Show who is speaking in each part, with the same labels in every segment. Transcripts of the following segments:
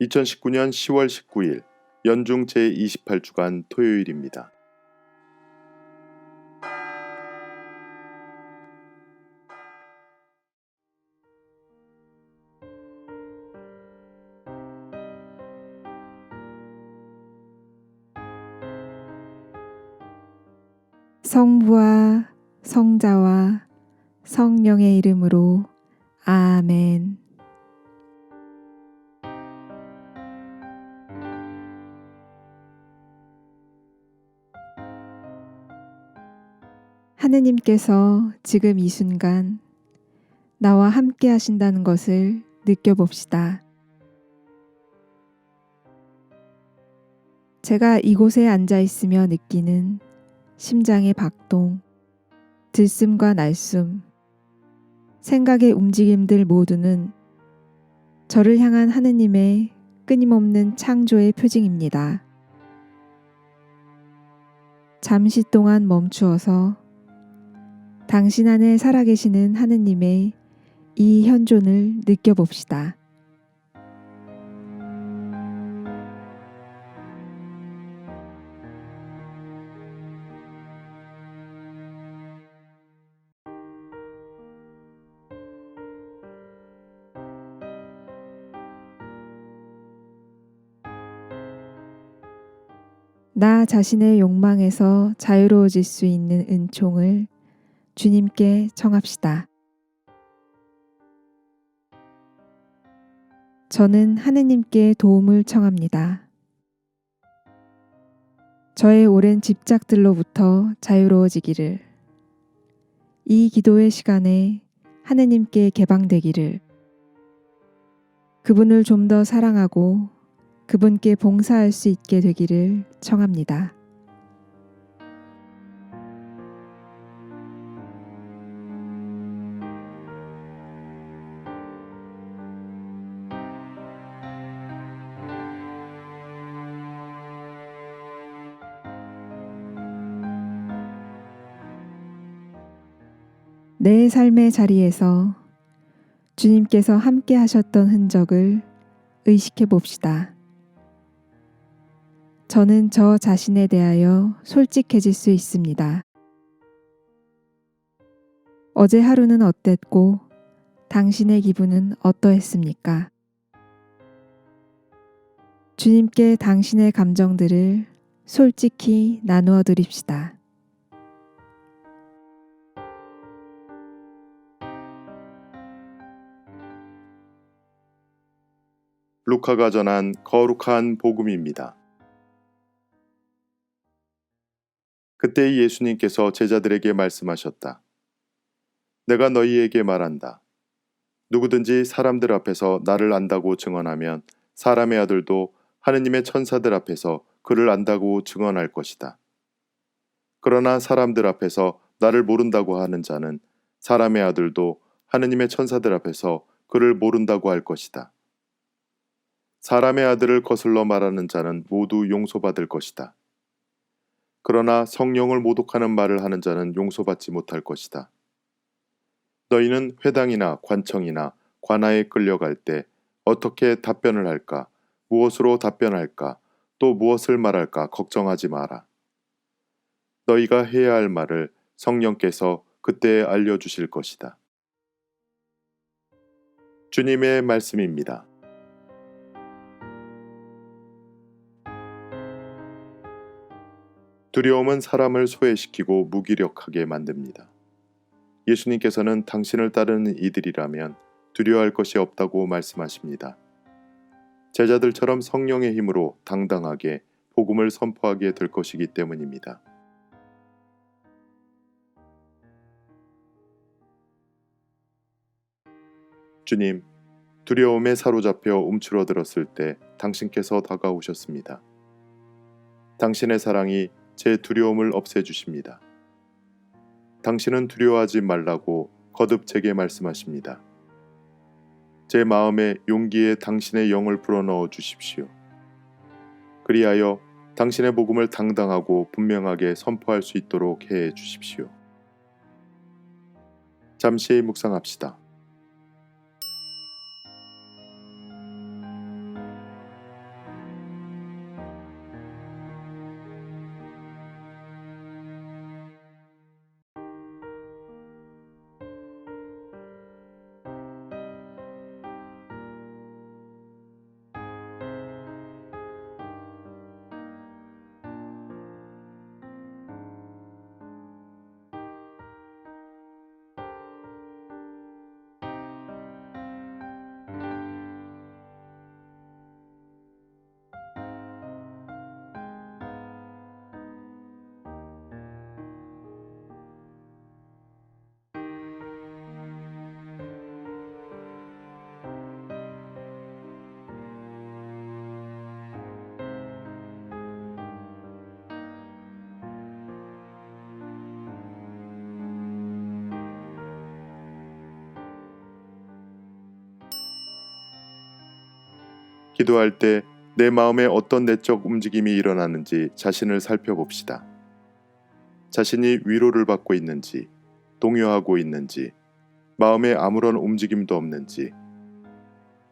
Speaker 1: 2019년 10월 19일 연중 제28주간 토요일입니다.
Speaker 2: 성부와 성자와 성령의 이름으로 아멘. 하느님께서 지금 이 순간 나와 함께 하신다는 것을 느껴봅시다. 제가 이곳에 앉아 있으며 느끼는 심장의 박동, 들숨과 날숨, 생각의 움직임들 모두는 저를 향한 하느님의 끊임없는 창조의 표징입니다. 잠시 동안 멈추어서 당신 안에 살아계시는 하느님의 이 현존을 느껴봅시다. 나 자신의 욕망에서 자유로워질 수 있는 은총을 주님께 청합시다. 저는 하느님께 도움을 청합니다. 저의 오랜 집착들로부터 자유로워지기를, 이 기도의 시간에 하느님께 개방되기를, 그분을 좀 더 사랑하고 그분께 봉사할 수 있게 되기를 청합니다. 내 삶의 자리에서 주님께서 함께 하셨던 흔적을 의식해 봅시다. 저는 저 자신에 대하여 솔직해질 수 있습니다. 어제 하루는 어땠고 당신의 기분은 어떠했습니까? 주님께 당신의 감정들을 솔직히 나누어 드립시다.
Speaker 1: 루카가 전한 거룩한 복음입니다. 그때 예수님께서 제자들에게 말씀하셨다. 내가 너희에게 말한다. 누구든지 사람들 앞에서 나를 안다고 증언하면 사람의 아들도 하느님의 천사들 앞에서 그를 안다고 증언할 것이다. 그러나 사람들 앞에서 나를 모른다고 하는 자는 사람의 아들도 하느님의 천사들 앞에서 그를 모른다고 할 것이다. 사람의 아들을 거슬러 말하는 자는 모두 용서받을 것이다. 그러나 성령을 모독하는 말을 하는 자는 용서받지 못할 것이다. 너희는 회당이나 관청이나 관아에 끌려갈 때 어떻게 답변을 할까, 무엇으로 답변할까, 또 무엇을 말할까 걱정하지 마라. 너희가 해야 할 말을 성령께서 그때 알려주실 것이다. 주님의 말씀입니다. 두려움은 사람을 소외시키고 무기력하게 만듭니다. 예수님께서는 당신을 따르는 이들이라면 두려워할 것이 없다고 말씀하십니다. 제자들처럼 성령의 힘으로 당당하게 복음을 선포하게 될 것이기 때문입니다. 주님, 두려움에 사로잡혀 움츠러들었을 때 당신께서 다가오셨습니다. 당신의 사랑이 제 두려움을 없애주십니다. 당신은 두려워하지 말라고 거듭 제게 말씀하십니다. 제 마음에 용기에 당신의 영을 불어넣어 주십시오. 그리하여 당신의 복음을 당당하고 분명하게 선포할 수 있도록 해 주십시오. 잠시 묵상합시다. 기도할 때 내 마음에 어떤 내적 움직임이 일어나는지 자신을 살펴봅시다. 자신이 위로를 받고 있는지, 동요하고 있는지, 마음에 아무런 움직임도 없는지,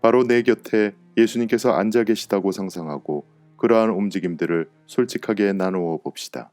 Speaker 1: 바로 내 곁에 예수님께서 앉아 계시다고 상상하고 그러한 움직임들을 솔직하게 나누어 봅시다.